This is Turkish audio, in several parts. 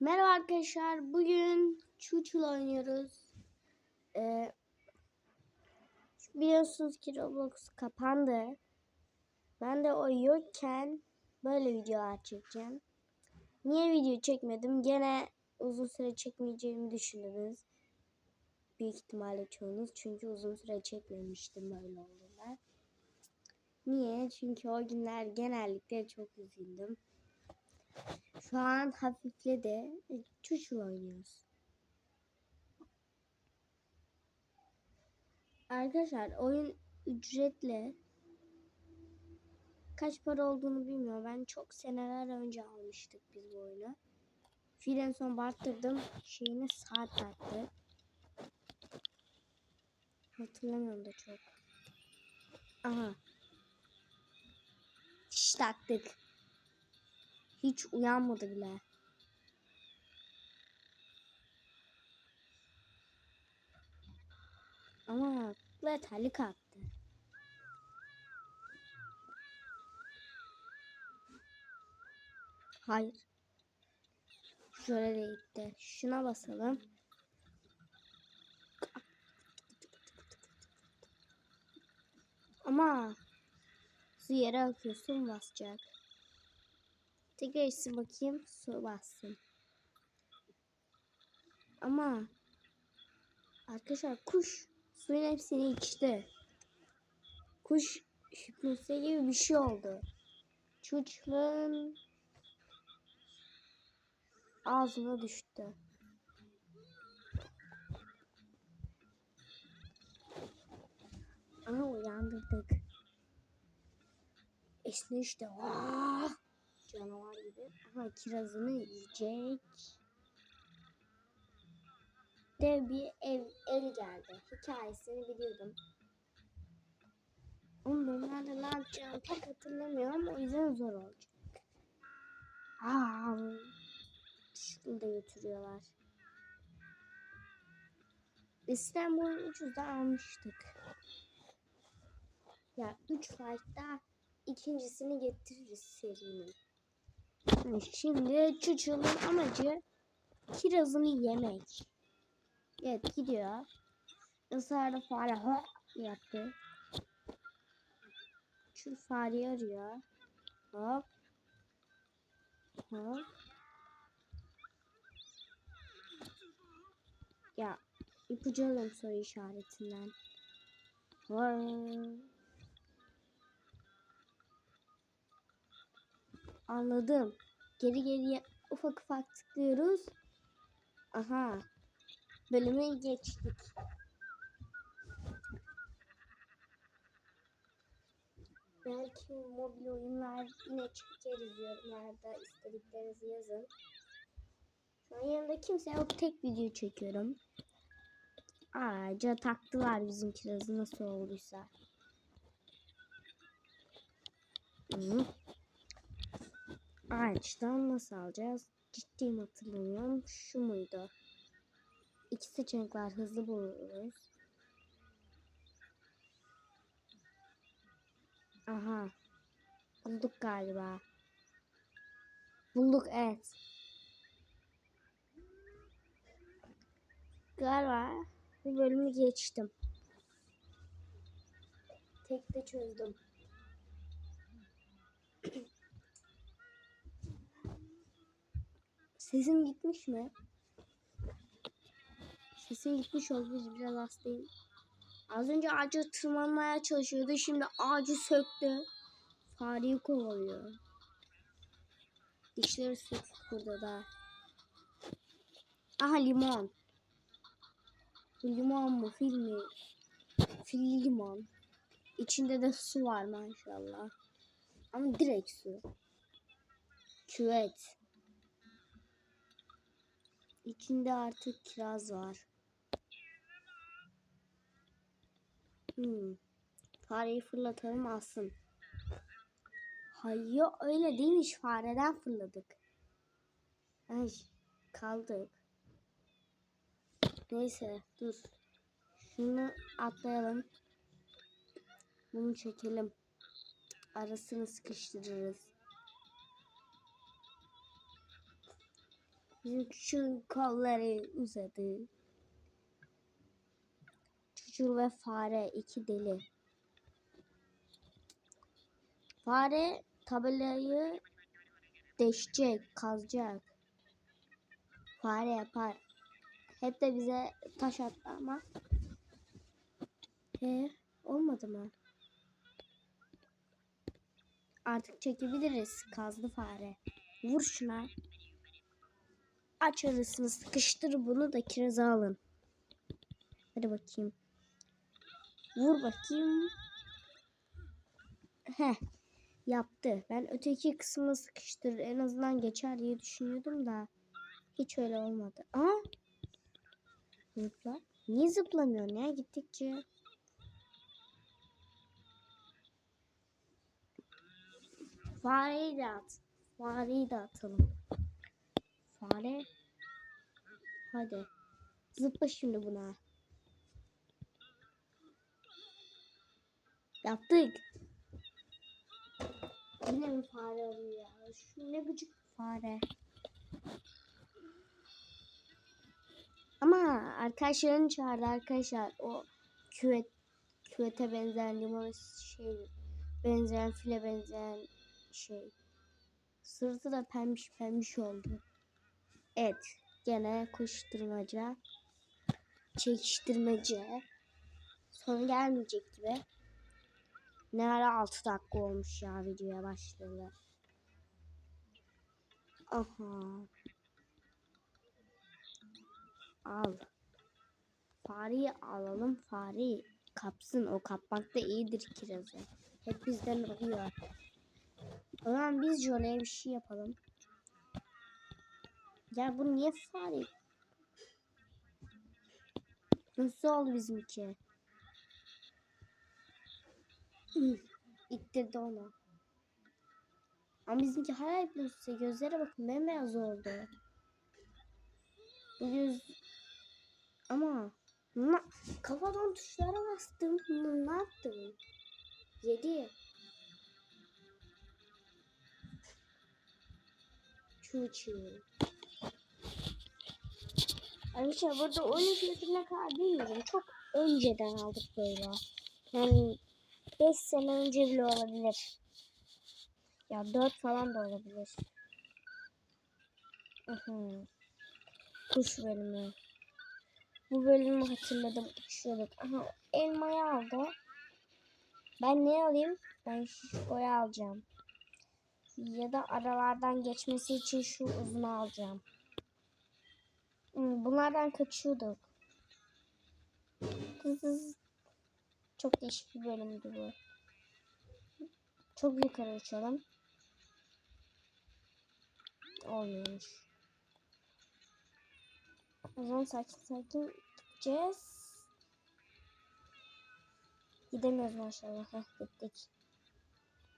Merhaba arkadaşlar. Bugün Çuçul oynuyoruz. Ee, biliyorsunuz ki Roblox kapandı. Ben de o yokken böyle videolar çekeceğim. Niye video çekmedim? Gene uzun süre çekmeyeceğimi düşündünüz. Büyük ihtimalle çoğunuz. Çünkü uzun süre çekmemiştim böyle olduğunda. Niye? Çünkü o günler genellikle çok üzüldüm. Şu an hafifledi. Çuçul oynuyoruz. Arkadaşlar oyun ücretli. Kaç para olduğunu bilmiyorum. Ben çok seneler önce almıştık biz bu oyunu. Filen son barttırdım. Şeyine saat taktı. Hatırlamıyorum da çok. Aha. Fiş taktık. Hiç uyanmadı bile. Ama yeterli kalktı. Hayır. Şöyle de şuna basalım. Ama su yere akıyor su mu basacak? Tekrar içsin bakayım su bassın. Ama arkadaşlar kuş suyun hepsini içti. Kuş hipnotize gibi bir şey oldu. Çuçlun ağzına düştü. Aha uyandırdık. Esne işte. Vah! Canavar gibi. Aha kirazını yiyecek. Dev bir ev el geldi. Hikayesini biliyordum. Ama bunlarla ne yapacağımı pek hatırlamıyorum. O yüzden zor olacak. Aa, şunu da götürüyorlar. İstanbul'un ucuzda almıştık. Ya 3 fight'ta ikincisini getiririz serinin. Şimdi Çuçul'un amacı kirazını yemek. Evet gidiyor. Israrda fare ho yaptı. Şu fareyi arıyor. Hop. Hop. Ya ipucu alalım soru işaretinden. Vay. Anladım. Geri geriye ufak ufak tıklıyoruz. Aha. Bölümü geçtik. Belki mobil oyunlar yine çekeriz yorumlarda istediklerinizi yazın. Şu an yanımda kimse yok. Tek video çekiyorum. Ağaca taktılar bizim kirazı nasıl olduysa. Hı. Ağaçtan nasıl alacağız? Ciddiyim hatırlamıyorum. Şu muydu? İki seçenek var. Hızlı buluruz. Aha. Bulduk galiba. Bulduk evet. Galiba bu bölümü geçtim. Tek de çözdüm. Sesim gitmiş mi? Sesim gitmiş oldu. Biraz hastayım. Az önce ağaca tırmanmaya çalışıyordu. Şimdi ağacı söktü. Fareyi kovalıyor. Dişleri sök burada da. Aha limon. Limon mu fil mi? Fil limon. İçinde de su var maşallah. Ama direkt su. Küvet. İçinde artık kiraz var. Hmm. Fareyi fırlatalım alsın. Hayır öyle değilmiş. Fareden fırladık. Ay kaldık. Neyse dur. Şunu atlayalım. Bunu çekelim. Arasını sıkıştırırız. Küçük kolları uzadı. Çocuk ve fare iki deli. Fare tabelayı deşecek, kazacak. Fare yapar. Hep de bize taş attı ama. E olmadı mı? Artık çekebiliriz. Kazdı fare. Vur şuna. Aç arasını sıkıştır bunu da kireze alın. Hadi bakayım. Vur bakayım. Heh. Yaptı. Ben öteki kısmını sıkıştır en azından geçer diye düşünüyordum da. Hiç öyle olmadı. Aa. Zıpla. Niye zıplamıyorsun ya gittikçe? Fareyi de at. Fareyi de atalım. Fare. Hadi. Zıpla şimdi buna. Yaptık. Yine mi fare arıyor ya? Şu ne gıcık fare. Ama arkadaşlarını çağırdı arkadaşlar. O küvet küvete benzeyen limon şey benzeyen file benzeyen şey. Sırtı da pembiş pembiş oldu. Evet. Gene koşturmaca. Çekiştirmece. Son gelmeyecek gibi. Ne ara 6 dakika olmuş ya videoya başladı. Aha. Al. Fareyi alalım. Fareyi kapsın. O kapmakta iyidir kirazı. Hep bizden oluyor. O zaman biz Jole'ye bir şey yapalım. Ya bu niye fare? Nasıl oldu bizimki? İttirdi onu. Ama bizimki hala iplemse gözlere bakın bembeyaz oldu. Bu göz... Ama na... kafadan tuşlara bastım. Ne yaptım? Yedi. Çuçu. Arkadaşlar burada oyun fiyatına kadar bilmiyorum. Çok önceden aldık böyle. Yani 5 sene önce bile olabilir. Ya 4 falan da olabilir. Uhum. Kuş bölümü. Bu bölümü hatırladım. Uçuyorduk. Aha elmayı aldı. Ben ne alayım? Ben şişkoyu alacağım. Ya da aralardan geçmesi için şu uzunu alacağım. Bunlardan kaçıyorduk. Çok değişik bir bölümdü bu. Çok yukarı uçalım. Olmuyormuş. O zaman sakin sakin gideceğiz. Gidemiyoruz maşallah. Heh, gittik.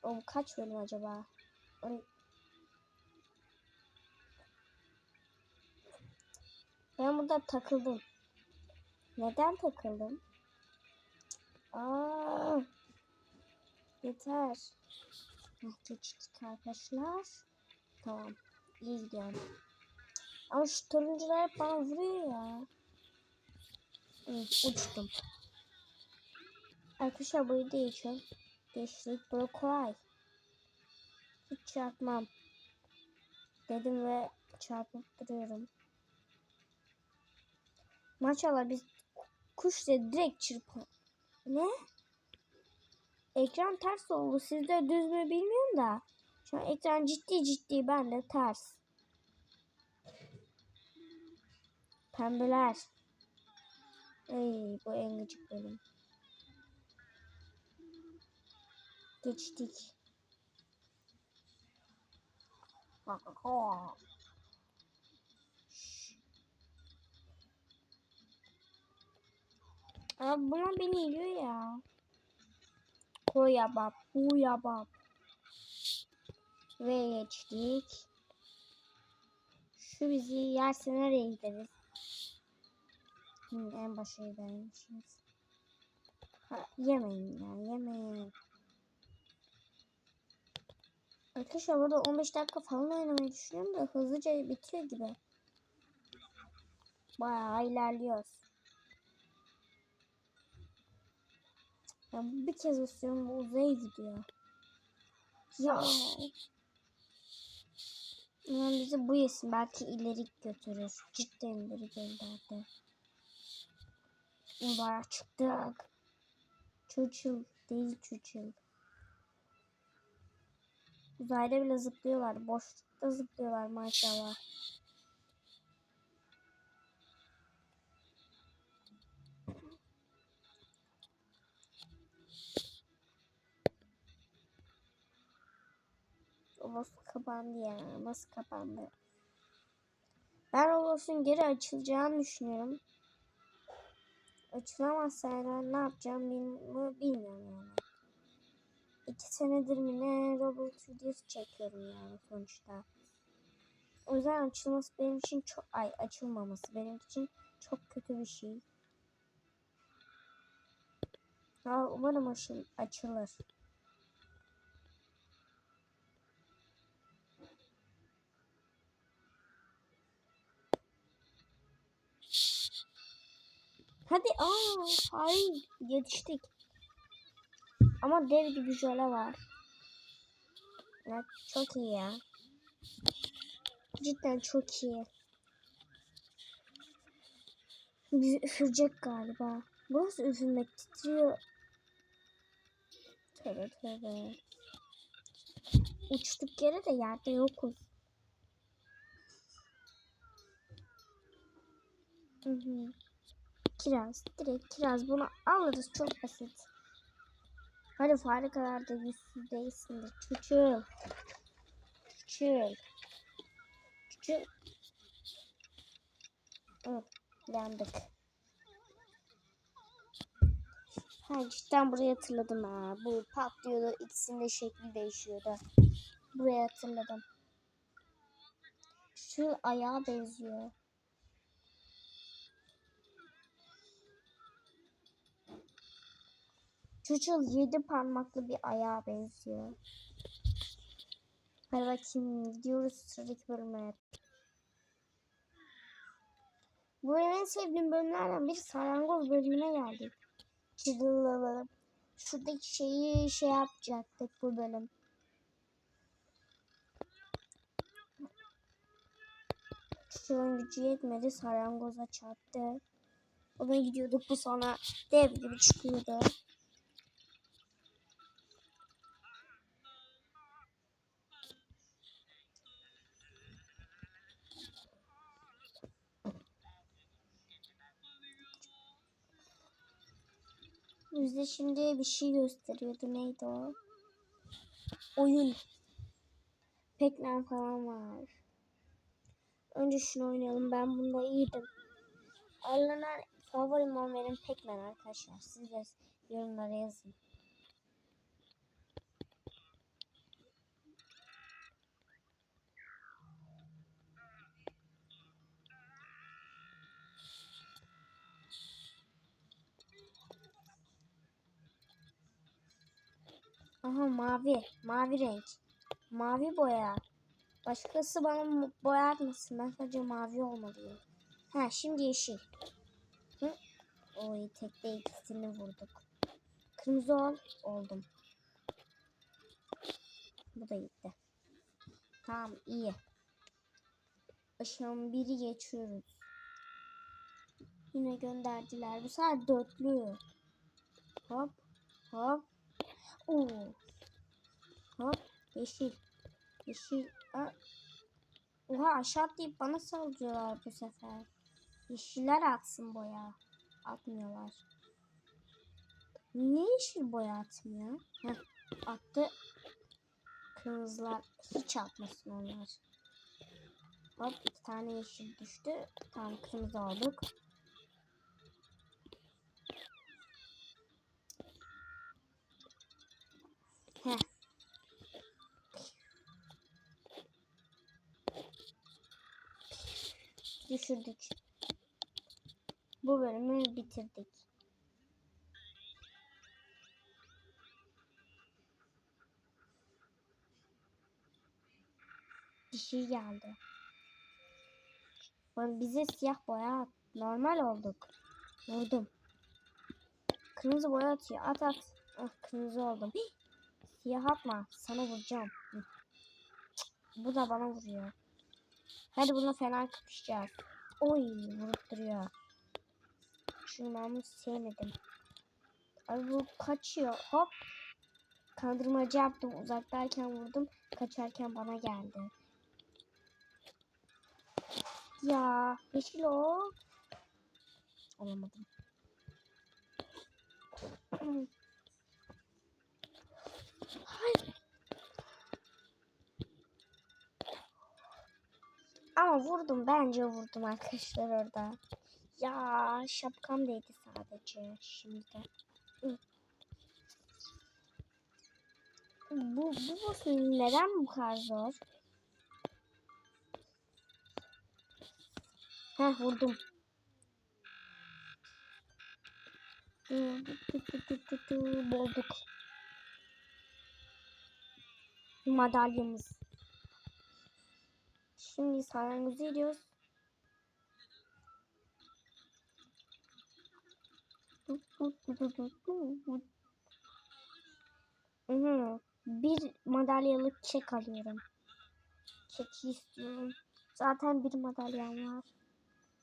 O kaç bölüm acaba? On... Ben burada takıldım. Neden takıldım? Aa, yeter. Heh, geçtik arkadaşlar. Tamam. İyi gidiyorum. Ama şu turuncular bana vuruyor ya. Evet, uçtum. Arkadaşlar burayı değişiyor. Geçtik. Böyle kolay. Hiç çarpmam. Dedim ve çarpıp duruyorum. Maşallah biz kuş da direkt çırpın. Ne? Ekran ters oldu. Sizde düz mü bilmiyorum da. Şu an ekran ciddi ciddi bende ters. Pembeler. Ey bu en gıcık bölüm. Geçtik. Abi buna beni yiyor ya. Koy yabap, bu yabap. Ve geçtik. Şu bizi yerse nereye gideriz? Hı, en başa gidermişiz. Ha, yemeyin ya, yemeyin. Arkadaşlar burada 15 dakika falan oynamayı düşünüyorum da hızlıca bitiyor gibi. Bayağı ilerliyoruz. Ya bir kez istiyorum bu uzaya gidiyor. Ya. Yani bizi bu yesin belki ileri götürür. Cidden ileri gönderdi. Uzaya çıktık. Çocuk değil çocuk. Uzayda bile zıplıyorlar. Boşlukta zıplıyorlar maşallah. Roblox kapandı ya. Nasıl kapandı? Ben Roblox'un geri açılacağını düşünüyorum. Açılamazsa ne yapacağım bilmiyorum, yani. İki senedir mi ne Roblox videosu çekiyorum yani sonuçta. O yüzden açılması benim için çok ay açılmaması benim için çok kötü bir şey. Ya umarım açıl, açılır. Hadi aa hayır yetiştik. Ama dev gibi jöle var. Ya, çok iyi ya. Cidden çok iyi. Bizi üfürecek galiba. Burası üfürmek titriyor. Tövbe tövbe. Uçtuk yere de yerde yokuz. Hı hı. Kiraz. Direkt kiraz. Bunu alırız. Çok basit. Hadi fare kadar da yüzsüz değilsin de. Çocuğum. Çocuğum. Çocuğum. Yandık. Ha cidden burayı hatırladım ha. Bu patlıyordu. İkisinin de şekli değişiyordu. Burayı hatırladım. Şu ayağa benziyor. Çocuğun yedi parmaklı bir ayağa benziyor. Hadi bakayım gidiyoruz sıradaki bölüme. Bu en sevdiğim bölümlerden biri salyangoz bölümüne geldik. Çırılalım. Şuradaki şeyi şey yapacaktık bu bölüm. Çocuğun gücü yetmedi salyangoza çarptı. Ona gidiyorduk bu sonra dev gibi çıkıyordu. Bize şimdi bir şey gösteriyordu. Neydi o? Oyun. Pac-Man falan var. Önce şunu oynayalım. Ben bunda iyiydim. Aranan favorim benim Pac-Man arkadaşlar. Siz de yorumlara yazın. Aha mavi. Mavi renk. Mavi boya. Başkası bana boyatmasın. Ben sadece mavi olmalıyım. Ha şimdi yeşil. Hı? Oy tekte ikisini vurduk. Kırmızı ol. Oldum. Bu da gitti. Tamam iyi. Aşağı biri geçiyoruz. Yine gönderdiler. Bu sefer dörtlü. Hop. Hop. Oo. Yeşil. Yeşil. Aa. Oha aşağı atlayıp bana saldırıyorlar bu sefer. Yeşiller atsın boya. Atmıyorlar. Niye yeşil boya atmıyor? Heh, attı. Kırmızılar hiç atmasın onlar. Hop iki tane yeşil düştü. Tamam kırmızı olduk. Heh. Düşürdük. Bu bölümü bitirdik. Bir şey geldi. Bana bize siyah boya attı. Normal olduk. Vurdum. Kırmızı boya atıyor. At at. Ah kırmızı oldum. Hih! Siyah atma. Sana vuracağım. Hı. Bu da bana vuruyor. Hadi bununla fena kapışacağız. Oy vurup duruyor. Şunu ben bunu sevmedim. Ay bu kaçıyor. Hop. Kandırmacı yaptım. Uzaktayken vurdum. Kaçarken bana geldi. Ya yeşil o. Olamadım. Hayır. Ama vurdum. Bence vurdum arkadaşlar orada. Ya şapkam değdi sadece şimdi. Hı. Bu, bu boss neden bu kadar zor? Heh vurdum. Bozduk. Madalyamız. Şimdi salyangozu gidiyoruz. Bir madalyalık kek alıyorum. Keki istiyorum. Zaten bir madalyam var.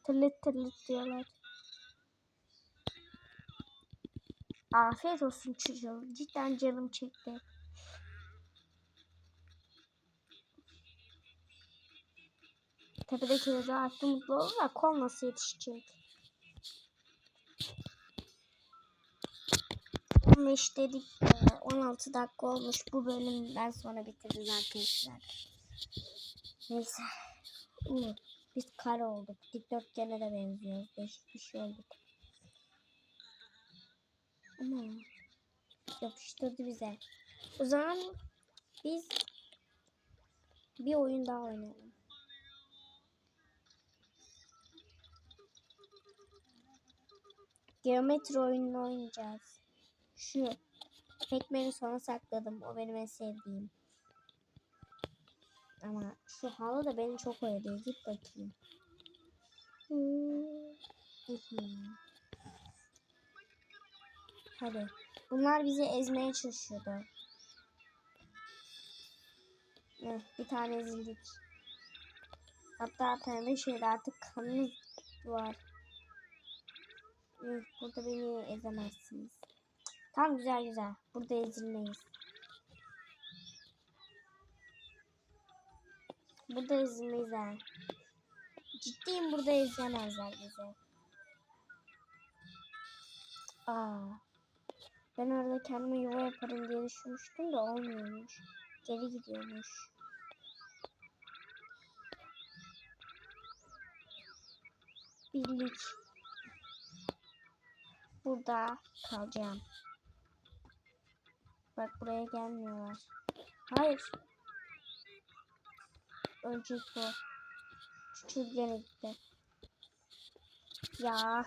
Tırlıt tırlıt diyorlar. Afiyet olsun çocuğum. Cidden canım çekti. Tepedekileri attı mutlu olur da kol nasıl yetişecek? 15 dedik de 16 dakika olmuş. Bu bölümden sonra bitiririz arkadaşlar. Neyse. Hı, Biz kare olduk. Dikdörtgene de benziyoruz. Değişik bir şey olduk. Ama yapıştırdı bize. O zaman biz bir oyun daha oynayalım. Geometri oyununu oynayacağız. Şu Pac-Man'i sona sakladım. O benim en sevdiğim. Ama şu halı da beni çok oyalıyor. Git bakayım. Hadi. Bunlar bizi ezmeye çalışıyordu. Eh, bir tane ezildik. Hatta pembe şeyde artık kanımız var. Burada beni ezemezsiniz. Tam güzel güzel. Burada ezilmeyiz. Burada ezilmeyiz ha. Ciddiyim burada ezemezler bizi. Aa. Ben orada kendime yuva yaparım diye düşünmüştüm de olmuyormuş. Geri gidiyormuş. Birlik. Burada kalacağım. Bak buraya gelmiyorlar. Hayır. Ölecek bu. Çocuk gene gitti. Ya.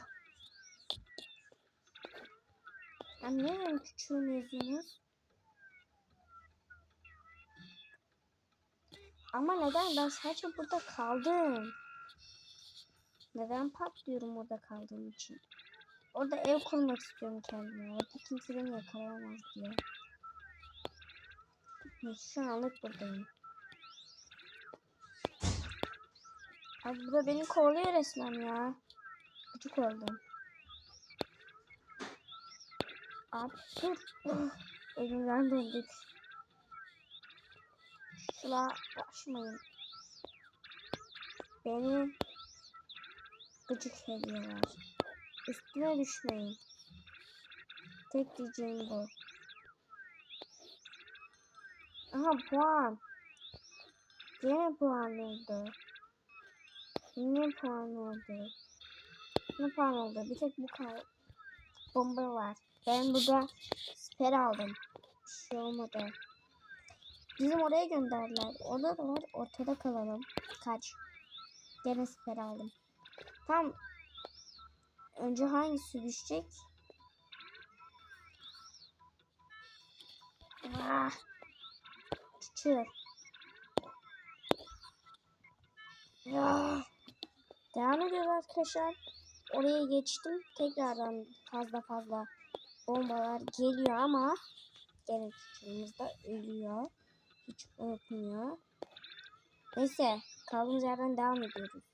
Ya ne benim küçüğüm yazıyorsunuz? Ama neden? Ben sadece burada kaldım. Neden patlıyorum orada kaldığım için? Orada ev kurmak istiyorum kendime. Orada kimse beni yakalayamaz diye. Şu anlık buradayım. Abi bu da beni kovalıyor resmen ya. Gıcık oldum. Abi dur. Elimden döndük. Şuna başmayın. Beni gıcık ediyorlar. Üstüme düşmeyin. Tek diyeceğim bu. Aha puan. Yine puan oldu. Yine puan oldu. Ne puan oldu? Bir tek bu kadar. Bomba var. Ben burada siper aldım. Bir şey olmadı. Bizim oraya gönderdiler. Orada da var. Ortada kalalım. Kaç. Gene siper aldım. Tam önce hangisi düşecek? Ah. Küçük. Ya. Devam ediyoruz arkadaşlar. oraya geçtim. Tekrardan fazla fazla bombalar geliyor ama çocuğumuz da ölüyor. Hiç unutmuyor. Neyse kaldığımız yerden devam ediyoruz.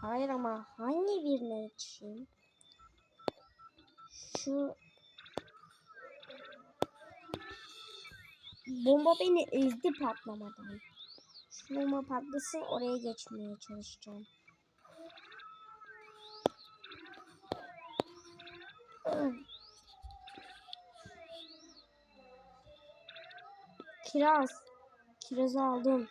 Hayır ama hangi birine yetişeyim? Şu bomba beni ezdi patlamadan. Şu bomba patlasın oraya geçmeye çalışacağım. Kiraz. Kirazı aldım.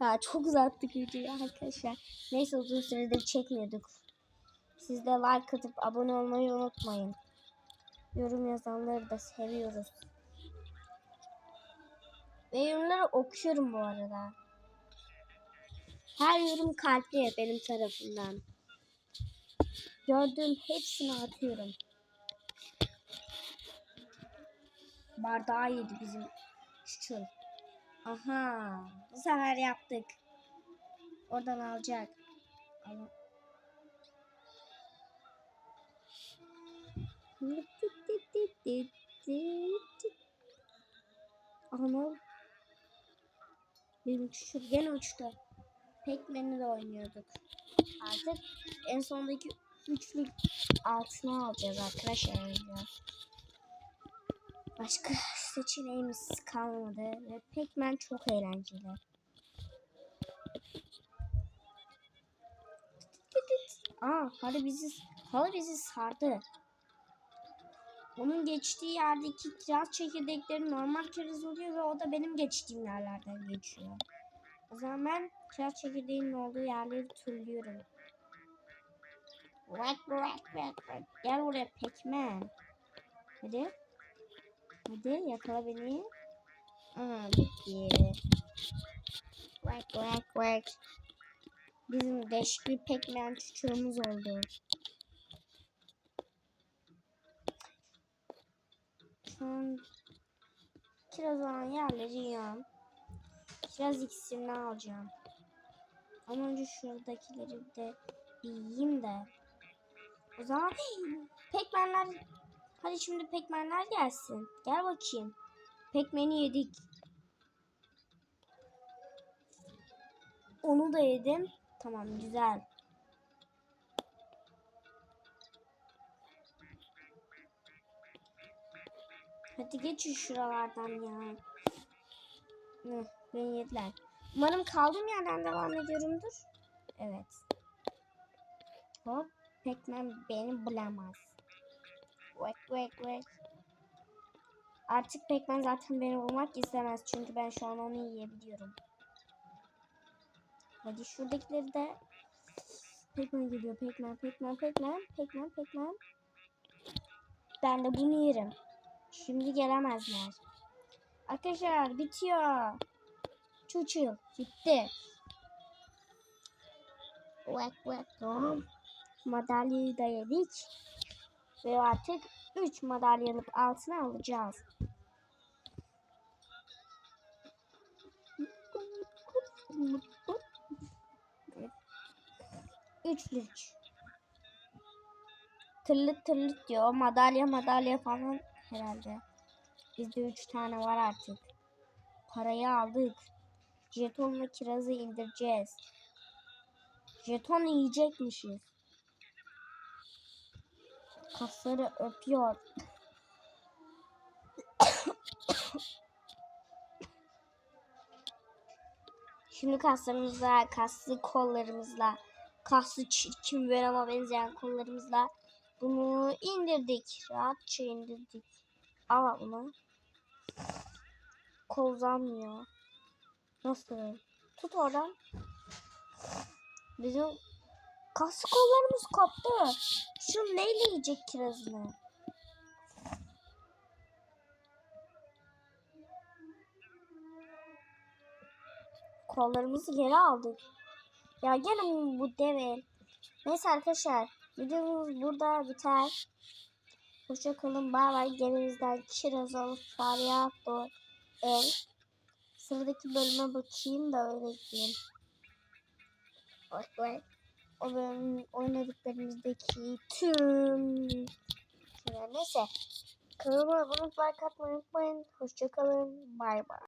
Ya çok uzattık videoyu arkadaşlar. Neyse uzun süredir çekmiyorduk. Siz de like atıp abone olmayı unutmayın. Yorum yazanları da seviyoruz. Ve yorumları okuyorum bu arada. Her yorum kalpli benim tarafından. Gördüğüm hepsini atıyorum. Bardağı yedi bizim çuçul. Aha. Bu sefer yaptık. Oradan alacak. Ama... Benim çuçul gene uçtu. Pac-Man'i de oynuyorduk. Artık en sondaki üçlü altına alacağız arkadaşlar. Başka seçeneğimiz kalmadı ve Pac-Man çok eğlenceli. Aa, halı bizi, halı bizi sardı. Onun geçtiği yerdeki kiraz çekirdekleri normal kiraz oluyor ve o da benim geçtiğim yerlerden geçiyor. O zaman ben kiraz çekirdeğinin olduğu yerleri turluyorum. Whack whack whack whack. Gel buraya Pac-Man. Hadi. Hadi yakala beni. Aa bitti. Whack whack whack. Bizim değişik bir Pac-Man çocuğumuz oldu. Şu an kiraz olan yerleri yiyorum. Kiraz iksirini alacağım. Ama önce şuradakileri de yiyeyim de. O zaman pekmenler hadi şimdi pekmenler gelsin. Gel bakayım. Pekmeni yedik. Onu da yedim. Tamam güzel. Hadi geçin şuralardan ya. Hı, beni yediler. Umarım kaldığım yerden devam ediyorumdur. Evet. Hop. Pac-Man beni bulamaz. Vek vek vek. Artık Pac-Man zaten beni bulmak istemez. Çünkü ben şu an onu yiyebiliyorum. Hadi şuradakileri de Pac-Man geliyor. Pac-Man, Pac-Man, Pac-Man, Pac-Man, Pac-Man. Ben de bunu yerim. Şimdi gelemezler. Arkadaşlar bitiyor. Çuçul bitti. Vek vek. Madalyayı da yedik. Ve artık 3 madalyalık altına alacağız. Üçlük. Tırlık tırlık diyor. Madalya madalya falan herhalde. Bizde üç tane var artık. Parayı aldık. Jetonla kirazı indireceğiz. Jeton yiyecekmişiz. Kasları öpüyor. Şimdi kaslarımızla, kaslı kollarımızla, kaslı çirkin Venom'a benzeyen kollarımızla bunu indirdik. Rahatça indirdik. Al bunu. Kol uzanmıyor. Nasıl? Tut oradan. Bizim kaslı kollarımız koptu. Şu neyle yiyecek kirazını? Kollarımızı geri aldık. Ya gelin bu deve. Neyse arkadaşlar. Videomuz burada biter. Hoşçakalın. Bay bay. Gelinizden kiraz alıp fare ev. Sıradaki bölüme bakayım da öyle diyeyim. Boşver. O bölüm oynadıklarımızdaki tüm şeyler neyse. Kanalıma abone olup like unutmayın. Hoşçakalın. Bay bay.